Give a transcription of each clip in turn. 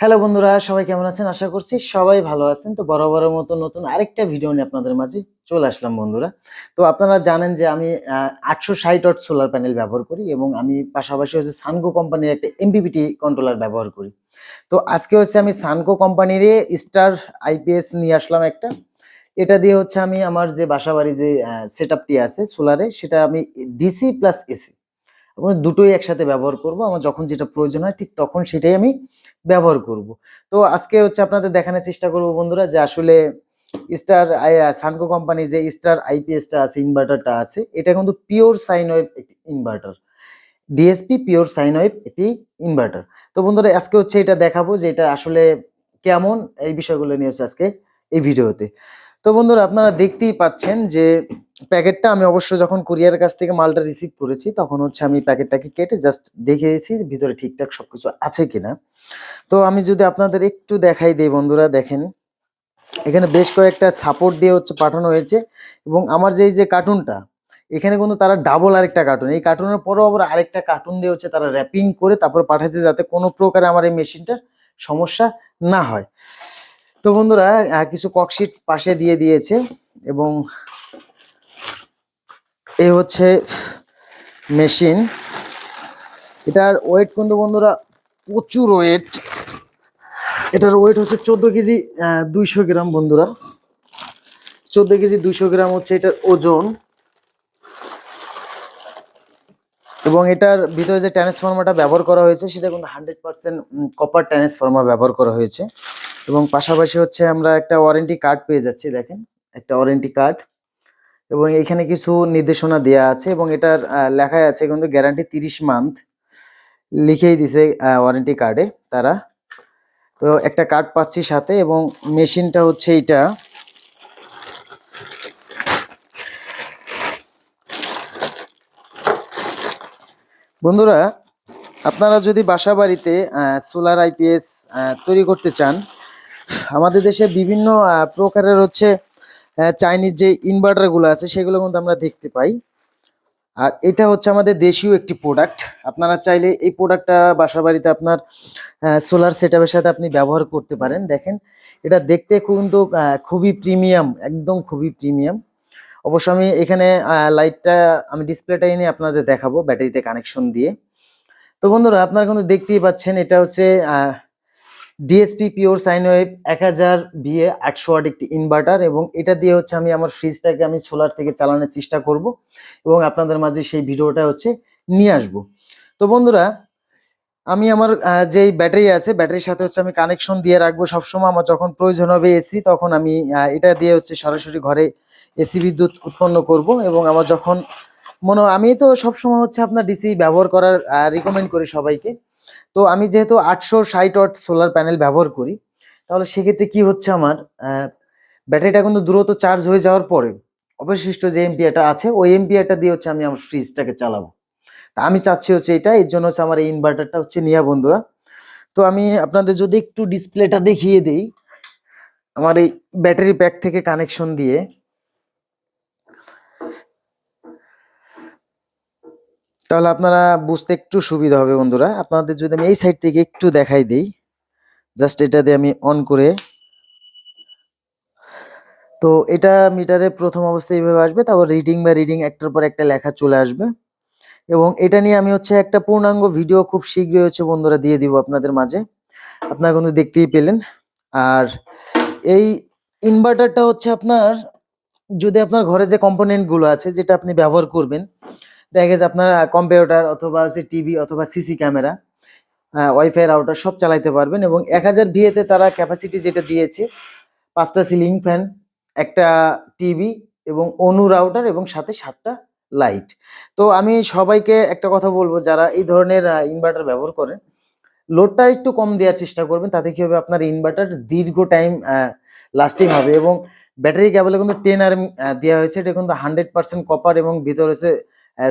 Hello বন্ধুরা, সবাই কেমন আছেন? আশা করছি সবাই ভালো আছেন। তো বরাবরের মতো নতুন আরেকটা ভিডিও নিয়ে আপনাদের মাঝে চলে আসলাম বন্ধুরা। তো আপনারা জানেন যে আমি আটশো ষাট ওয়াট সোলার প্যানেল ব্যবহার করি এবং আমি পাশাপাশি হচ্ছে সানকো কোম্পানির একটা এমপিপিটি কন্ট্রোলার ব্যবহার করি। তো আজকে হচ্ছে আমি সানকো কোম্পানির স্টার আইপিএস নিয়ে আসলাম একটা। এটা দিয়ে হচ্ছে আমি আমার যে বাসাবাড়ি যে সেট আপটি আছে সোলারে সেটা আমি ডিসি প্লাস এসি এবং দুটোই একসাথে ব্যবহার করব। আমার যখন যেটা প্রয়োজন হয় ঠিক তখন সেটাই আমি ব্যবহার করব। তো আজকে হচ্ছে আপনাদের দেখানোর চেষ্টা করব বন্ধুরা যে আসলে স্টার সানকো কোম্পানি যে স্টার আইপিএসটা আছে, ইনভার্টারটা আছে, এটা কিন্তু পিওর সাইন ওয়েভ একটি inverter. DSP pure sine wave একটি ইনভার্টার। তো বন্ধুরা আজকে হচ্ছে এটা দেখাবো যে এটা আসলে কেমন, এই বিষয়গুলো নিয়ে হচ্ছে আজকে এই ভিডিওতে। তো বন্ধুরা, আপনারা দেখতেই পাচ্ছেন যে প্যাকেটটা আমি অবশ্য যখন কুরিয়ারের কাছ থেকে মালটা রিসিভ করেছি, তখন হচ্ছে আমি প্যাকেটটাকে কেটে জাস্ট দেখেছি ভিতরে ঠিকঠাক সবকিছু আছে কিনা। তো আমি যদি আপনাদের একটু দেখাই দিই বন্ধুরা, দেখেন। এখানে বেশ কয়েকটা সাপোর্ট দিয়ে হচ্ছে পাঠানো হয়েছে এবং আমার যে এই যে কার্টুনটা এখানে কিন্তু তারা ডাবল আরেকটা কার্টুন এই কার্টুনের পরেও আবার আরেকটা কার্টুন দিয়ে হচ্ছে তারা র্যাপিং করে তারপর পাঠাচ্ছে যাতে কোনো প্রকারে আমার এই মেশিনটার সমস্যা না হয়। তো বন্ধুরা কিছু ককশিট পাশে দিয়ে দিয়েছে এবং এ হচ্ছে মেশিন। এটার ওয়েট কিন্তু বন্ধুরা প্রচুর ওয়েট এটার ওয়েট হচ্ছে চোদ্দ কেজি দুইশো গ্রাম বন্ধুরা। চোদ্দ কেজি, দুইশো গ্রাম হচ্ছে এটার ওজন। এবং এটার ভিতরে যে ট্রান্সফর্মারটা ব্যবহার করা হয়েছে, সেটা কিন্তু হান্ড্রেড পার্সেন্ট কপার ট্রান্সফর্মার ব্যবহার করা হয়েছে। এবং পাশাপাশি হচ্ছে আমরা একটা ওয়ারেন্টি কার্ড পেয়ে যাচ্ছি, দেখেন, একটা ওয়ারেন্টি কার্ড এবং এখানে কিছু নির্দেশনা দেওয়া আছে এবং এটার লেখাই আছে কিন্তু গ্যারান্টি তিরিশ মান্থ লিখেই দিছে ওয়ারেন্টি কার্ডে তারা। তো একটা কার্ড পাচ্ছি সাথে এবং মেশিনটা হচ্ছে এইটা। বন্ধুরা, আপনারা যদি বাসা বাড়িতে সোলার আইপিএস তৈরি করতে চান আমাদের দেশে বিভিন্ন প্রকারের হচ্ছে চাইনিজ যে ইনভার্টারগুলো আছে, সেগুলো কিন্তু আমরা দেখতে পাই। আর এটা হচ্ছে আমাদের দেশীয় একটি প্রোডাক্ট আপনারা চাইলে এই প্রোডাক্টটা বাসা বাড়িতে আপনার সোলার সেটআপের সাথে আপনি ব্যবহার করতে পারেন। দেখেন, এটা দেখতে কিন্তু খুবই প্রিমিয়াম একদম খুবই প্রিমিয়াম অবশ্য আমি এখানে লাইটটা আমি ডিসপ্লেটা এনে আপনাদের দেখাবো ব্যাটারিতে কানেকশন দিয়ে। তো বন্ধুরা, আপনারা কিন্তু দেখতেই পাচ্ছেন, এটা হচ্ছে ডিএসপি পিওর সাইন ওয়েভ এক হাজার বিয়ে আটশো ওয়াট একটি ইনভার্টার এবং এটা দিয়ে হচ্ছে আমি আমার ফ্রিজটাকে আমি সোলার থেকে চালানোর চেষ্টা করব এবং আপনাদের মাঝে সেই ভিডিওটা হচ্ছে নিয়ে আসব। তো বন্ধুরা, আমি আমার যেই ব্যাটারি আছে, ব্যাটারির সাথে হচ্ছে আমি কানেকশন দিয়ে রাখব সবসময়। আমার যখন প্রয়োজন হবে এসি তখন আমি এটা দিয়ে হচ্ছে সরাসরি ঘরে এসি বিদ্যুৎ উৎপন্ন করব এবং আমার যখন, মনে আমি তো সবসময় হচ্ছে আপনার ডিসি ব্যবহার করার রিকমেন্ড করি সবাইকে। তো আমি যেহেতু আটশো ষাট ওয়াট সোলার প্যানেল ব্যবহার করি, তাহলে সেক্ষেত্রে কি হচ্ছে আমার ব্যাটারিটা কিন্তু দ্রুত চার্জ হয়ে যাওয়ার পরে অবশিষ্ট যে এমপিআরটা আছে, ওই এমপিআরটা দিয়ে হচ্ছে আমি আমার ফ্রিজটাকে চালাবো। তা আমি চাচ্ছি হচ্ছে এটা, এর জন্য হচ্ছে আমার এই ইনভার্টারটা হচ্ছে নিয়া বন্ধুরা। তো আমি আপনাদের যদি একটু ডিসপ্লেটা দেখিয়ে দেই, আমার এই ব্যাটারি প্যাক থেকে কানেকশন দিয়ে। তাহলে আপনারা বুঝতে একটু সুবিধা হবে, বন্ধুরা। আপনাদের যদি আমি এই সাইড থেকে একটু দেখাই দিই জাস্ট এটা দিয়ে আমি অন করে, তো এটা মিটারে প্রথম অবস্থায় এইভাবে আসবে, তারপর রিডিং বা রিডিং একটার পর একটা লেখা চলে আসবে। এবং এটা নিয়ে আমি হচ্ছে একটা পূর্ণাঙ্গ ভিডিও খুব শীঘ্রই হচ্ছে, বন্ধুরা, দিয়ে দিব আপনাদের মাঝে। আপনারা কিন্তু দেখতেই পেলেন। আর এই ইনভার্টারটা হচ্ছে আপনার, যদি আপনার ঘরে যে কম্পোনেন্টগুলো আছে, যেটা আপনি ব্যবহার করবেন দেখা গেছে আপনার কম্পিউটার অথবা হচ্ছে টিভি অথবা সিসি ক্যামেরা ওয়াইফাই রাউটার সব চালাইতে পারবেন এবং এক হাজার ভিএতে তারা ক্যাপাসিটি যেটা দিয়েছে, পাঁচটা সিলিং ফ্যান একটা টিভি এবং অনু রাউটার এবং সাথে সাতটা লাইট তো আমি সবাইকে একটা কথা বলব, যারা এই ধরনের ইনভার্টার ব্যবহার করেন লোডটা একটু কম দেওয়ার চেষ্টা করবেন, তাতে কি হবে আপনার ইনভার্টার দীর্ঘ টাইম লাস্টিং হবে এবং ব্যাটারি কেবলে কিন্তু টেন আর দেওয়া হয়েছে, এটা কিন্তু হান্ড্রেড পার্সেন্ট কপার এবং ভিতরে হচ্ছে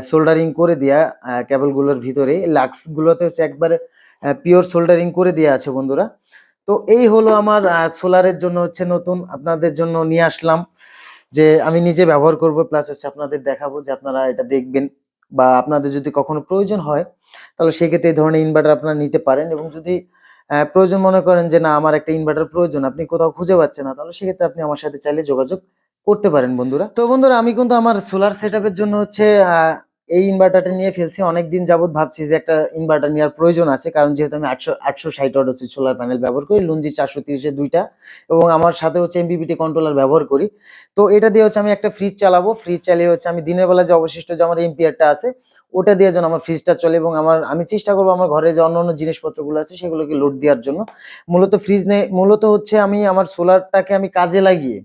সোল্ডারিং করে দেওয়া কেবলগুলোর ভিতরে। লাক্স গুলোতে হচ্ছে একবারে পিওর সোল্ডারিং করে দেওয়া আছে বন্ধুরা। তো এই হলো আমার সোলারের জন্য হচ্ছে নতুন। আপনাদের জন্য নিয়ে আসলাম যে আমি নিজে ব্যবহার করব প্লাস হচ্ছে আপনাদের দেখাবো যে আপনারা এটা দেখবেন বা আপনাদের যদি কখনো প্রয়োজন হয়, তাহলে সেক্ষেত্রে এই ধরনের ইনভার্টার আপনারা নিতে পারেন এবং যদি প্রয়োজন মনে করেন যে না, আমার একটা ইনভার্টার প্রয়োজন, আপনি কোথাও খুঁজে পাচ্ছেন না, তাহলে সেক্ষেত্রে আপনি আমার সাথে চাইলে যোগাযোগ করতে পারেন বন্ধুরা। তো বন্ধুরা, আমি কিন্তু আমার সোলার সেট জন্য হচ্ছে এই ইনভার্টারটা নিয়ে ফেলছি। অনেকদিন যাবত ভাবছি যে একটা ইনভার্টার নেওয়ার প্রয়োজন আছে, কারণ যেহেতু আমি আটশো আটশো ষাট ওয়াট হচ্ছে সোলার প্যানেল ব্যবহার করি, লুঞ্জি চারশো তিরিশে দুইটা, এবং আমার সাথে হচ্ছে এমবিপিটি কন্ট্রোলার ব্যবহার করি। তো এটা দিয়ে হচ্ছে আমি একটা ফ্রিজ চালাবো। ফ্রিজ চালিয়ে হচ্ছে আমি দিনের বেলা যে অবশিষ্ট যে আমার এম্পিয়ারটা আছে, ওটা দিয়ে যেন আমার ফ্রিজটা চলে, এবং আমার, আমি চেষ্টা করব আমার ঘরে যে অন্য অন্য জিনিসপত্রগুলো আছে, সেগুলোকে লোড দেওয়ার জন্য। মূলত ফ্রিজ নেই মূলত হচ্ছে আমি আমার সোলারটাকে আমি কাজে লাগিয়ে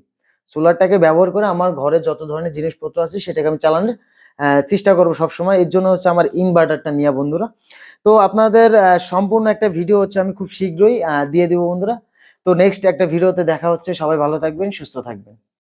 সোলারটাকে ব্যবহার করে আমার ঘরে যত ধরনের জিনিসপত্র আছে সেটাকে আমি চালানোর চেষ্টা করব সবসময়। এর জন্য হচ্ছে আমার ইনভার্টারটা নিয়ে বন্ধুরা। তো আপনাদের সম্পূর্ণ একটা ভিডিও হচ্ছে আমি খুব শীঘ্রই দিয়ে দেবো বন্ধুরা। তো নেক্সট একটা ভিডিওতে দেখা হচ্ছে। সবাই ভালো থাকবেন, সুস্থ থাকবেন।